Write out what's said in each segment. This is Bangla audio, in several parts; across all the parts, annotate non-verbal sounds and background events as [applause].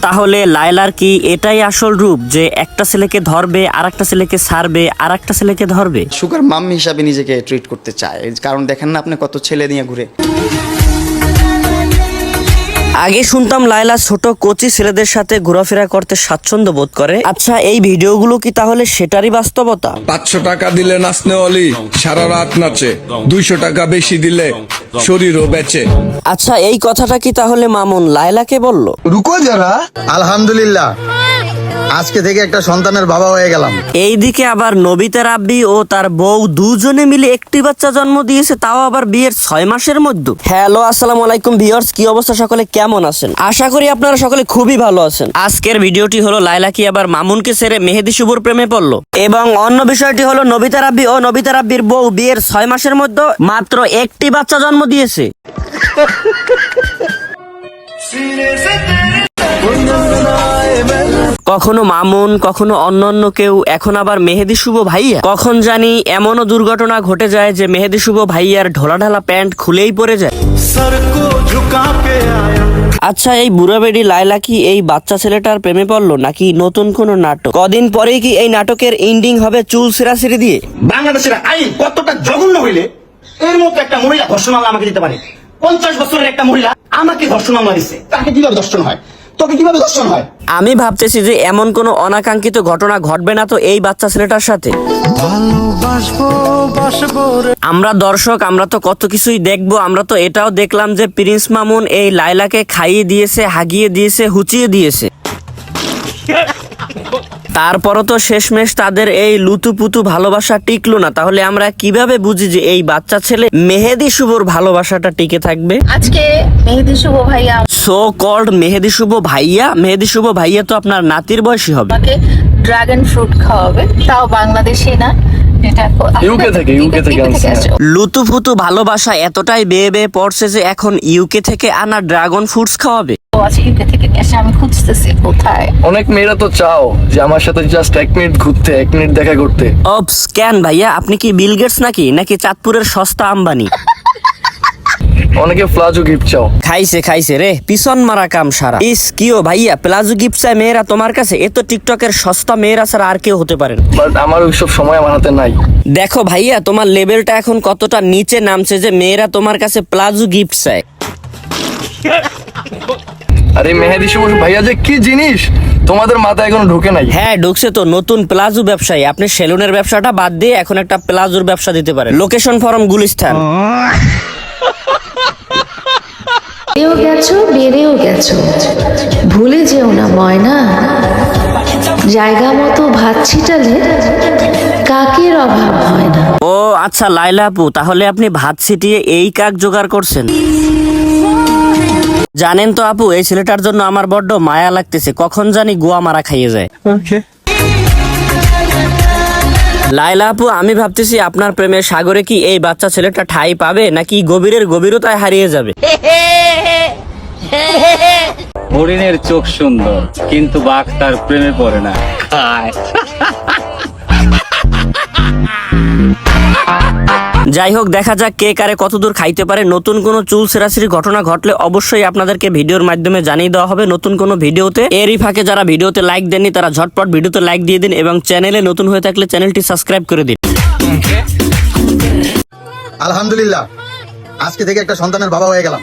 তাহলে লায়লার কি এটাই আসল রূপ যে একটা ছেলেকে ধরবে আর একটা ছেলেকে সারবে আর একটা ছেলেকে ধরবে? সুগার মাম হিসাবে নিজেকে ট্রিট করতে চায়। কারণ দেখেন না আপনি কত ছেলে নিয়ে ঘুরে। আগে শুনতাম লায়লা ছোট কোচি ছেলেদের সাথে ঘোরাফেরা করতে স্বাচ্ছন্দ্য বোধ করে। আচ্ছা এই ভিডিওগুলো কি তাহলে সেটারই বাস্তবতা? পাঁচশো টাকা দিলে নাচনে অলি সারা রাত নাচে। দুইশো টাকা বেশি দিলে শরীরও বেঁচে। আচ্ছা এই কথাটা কি তাহলে মামুন লায়লাকে বলল? রুকো যারা আলহামদুলিল্লাহ। আজকে থেকে একটা সন্তানের বাবা হয়ে গেলাম। এইদিকে আবার নবিতা রাব্বি ও তার বউ দুজনে মিলে একটি বাচ্চা জন্ম দিয়েছে তাও আবার বিয়ের ছয় মাসের মধ্যে। হ্যালো আসসালামু আলাইকুম ভিউয়ার্স কি অবস্থা? সকলে কেমন আছেন? আশা করি আপনারা সকলে খুবই ভালো আছেন। আজকের ভিডিওটি হলো লাইলা কি আবার মামুনকে ছেড়ে মেহেদি শুভর প্রেমে পড়ল। এবং অন্য বিষয়টি হলো নবিতা রাব্বি ও নবিতা রাব্বির বউ বিয়ের ছয় মাসের মধ্যে মাত্র একটি বাচ্চা জন্ম দিয়েছে। [laughs] কখনো মামুন কখনো অন্যান্য কেউ এখন আবার মেহেদি শুভ ভাইয়া। কখন জানি এমনও দুর্ঘটনা ঘটে যায় যে মেহেদি শুভ ভাইয়ার ঢোলাঢালা প্যান্ট খুলেই পড়ে যায়। আচ্ছা এই বুড়া বেডি লাইলা কি এই বাচ্চা ছেলেটার প্রেমে পড়ল নাকি নতুন কোনো নাটক? কদিন পরেই কি এই নাটকের এন্ডিং হবে চুল সিরাসিরি দিয়ে? বাংলাদেশের আইন কতটা জঘন্য হইলে এর মতো একটা মহিলা ধর্ষণ মামলা আমাকে দিতে পারে। পঞ্চাশ বছরের একটা মহিলা আমাকে ধর্ষণ মামলা দিচ্ছে তাকে কীভাবে ধর্ষণ হয়? তোকে কীভাবে দর্শন হয়? আমি ভাবতেছি যে এমন কোনো অনাকাঙ্ক্ষিত ঘটনা ঘটবে না তো এই বাচ্চা ছেলেটার সাথে। আমরা দর্শক আমরা তো কত কিছুই দেখব আমরা তো এটাও দেখলাম যে প্রিন্স মামুন এই লাইলাকে খাইয়ে দিয়েছে হাগিয়ে দিয়েছে হুচিয়ে দিয়েছে। [laughs] তারপরও তো শেষমেশ তাদের এই লুতুপুতু ভালোবাসা টিকলো না। তাহলে আমরা কীভাবে বুঝি যে এই বাচ্চা ছেলে মেহেদি শুভর ভালোবাসাটা টিকে থাকবে? আজকে মেহেদি শুভ ভাইয়া সো কল্ড মেহেদি শুভ ভাইয়া। মেহেদি শুভ ভাইয়া তো আপনার নাতির বয়সী হবে। ড্রাগন ফ্রুট খাওয়াবে। তাও বাংলাদেশে না। [laughs] থেকে, থেকে লুতুফুতু ভালোবাসা এতটাই বেয়ে বেয়ে পড়ছে যে এখন ইউকে থেকে আনা ড্রাগন ফ্রুটস খাওয়াবে। আছে ইউকে থেকে নিয়ে আমি খুঁজতেছি কোথায়। অনেক মেয়েরা তো চাও যে আমার সাথে জাস্ট এক মিনিট ঘুরতে এক মিনিট দেখা করতে। কেন ভাইয়া? আপনি কি বিল গেটস নাকি? নাকি চাঁদপুরের সস্তা আম্বানি? অনেকে ফ্লাজো গিফট চাও। খাইছে খাইছে রে পিছন মারা কাম সারা। ইস কিও ভাইয়া প্লাজো গিফট চায় মেয়েরা তোমার কাছে? এ তো টিকটকের সস্তা মেয়েরা ছাড়া আর কেউ হতে পারে বাট আমার ওইসব সময় আমার হাতে নাই। দেখো ভাইয়া তোমার লেভেলটা এখন কতটা নিচে নামছে যে মেয়েরা তোমার কাছে প্লাজো গিফট চায়। আরে মেহেদি শুভ ভাইয়া যে কি জিনিস? তোমাদের মাথায় এখনও ঢুকে নাই। হ্যাঁ ঢুকছে তো নতুন প্লাজো ব্যবসায়ী। আপনি সেলুনের ব্যবসাটা বাদ দিয়ে এখন একটা প্লাজোর ব্যবসা দিতে পারেন। লোকেশন ফরম গুলিস্তান বেড়েও গেছো বেড়েও গেছো। ভুলে যেও না ময়না। জায়গা মতো ভাত ছিটালে কাকের অভাব হয় না। ও আচ্ছা লাইলা আপু তাহলে আপনি ভাত ছিটিয়ে এই কাক জোগাড় করছেন? জানেন তো আপু এই ছেলেটার জন্য আমার বড্ড মায়া লাগতেছে কখন জানি গোয়া মারা খাইয়ে যায়। লাইলা আপু আমি ভাবতেছি আপনার প্রেমের সাগরে কি এই বাচ্চা ছেলেটা ঠাই পাবে নাকি গভীরের গভীরতায় হারিয়ে যাবে? [laughs] হরিণের চোখ সুন্দর কিন্তু বাঘ তার প্রেমে পড়ে না। যাই হোক দেখা যাক কে কারে কতদূর খাইতে পারে। নতুন কোনো চুল সেরাসির ঘটনা ঘটলে অবশ্যই আপনাদেরকে ভিডিওর মাধ্যমে জানিয়ে দেওয়া হবে নতুন কোনো ভিডিওতে। এরই ফাঁকে যারা ভিডিওতে লাইক দেননি তারা ঝটপট ভিডিওতে লাইক দিয়ে দিন এবং চ্যানেলে নতুন হয়ে থাকলে চ্যানেলটি সাবস্ক্রাইব করে দিন। আলহামদুলিল্লাহ। আজকে থেকে একটা সন্তানের বাবা হয়ে গেলাম।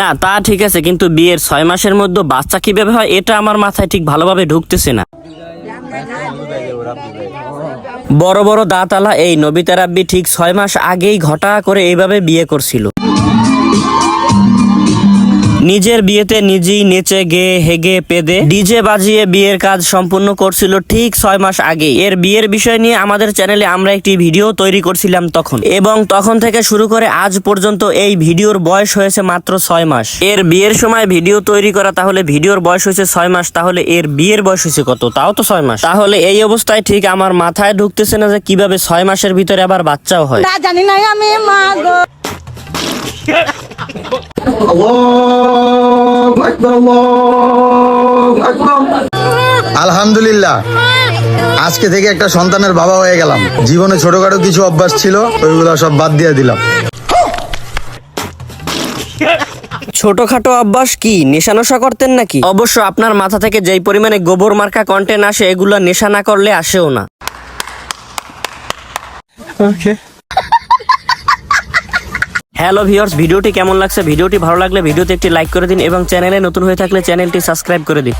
না তা ঠিক আছে কিন্তু বিয়ের ছয় মাসের মধ্যে বাচ্চা কীভাবে হয় এটা আমার মাথায় ঠিক ভালোভাবে ঢুকতেছে না। বড় বড় দাঁতালা এই নবিতা রাব্বি ঠিক ছয় মাস আগেই ঘটা করে এইভাবে বিয়ে করছিল। নিজের বিয়েতে নিজেই নেচে গেয়ে হেগে পেদে ডিজে বাজিয়ে বিয়ের কাজ সম্পূর্ণ করছিল ঠিক ছয় মাস আগে এর বিয়ের বিষয় নিয়ে আমাদের চ্যানেলে আমরা একটি ভিডিও তৈরি করছিলাম তখন। এবং তখন থেকে শুরু করে আজ পর্যন্ত এই ভিডিওর বয়স হয়েছে মাত্র ছয় মাস। এর বিয়ের সময় ভিডিও তৈরি করা তাহলে ভিডিওর বয়স হয়েছে ছয় মাস তাহলে এর বিয়ের বয়স হয়েছে কত? তাও তো ছয় মাস। তাহলে এই অবস্থায় ঠিক আমার মাথায় ঢুকতেছে না যে কীভাবে ছয় মাসের ভিতরে আবার বাচ্চাও হয়। [laughs] আলহামদুলিল্লাহ। আজকে থেকে একটা সন্তানের বাবা হয়ে গেলাম। জীবনে ছোটখাটো কিছু অভ্যাস ছিল ওইগুলো সব বাদ দিয়ে দিলাম। ছোটখাটো অভ্যাস কি? নেশা নশা করতেন নাকি? অবশ্য আপনার মাথা থেকে যেই পরিমাণে গোবর মার্কা কন্টেন্ট আসে এগুলো নেশা না করলে আসেও না। হ্যালো ভিউয়ার্স, ভিডিওটি কেমন লাগছে? ভিডিওটি ভালো লাগলে ভিডিওতে একটি লাইক করে দিন এবং চ্যানেলে নতুন হয়ে থাকলে চ্যানেলটি সাবস্ক্রাইব করে দিন।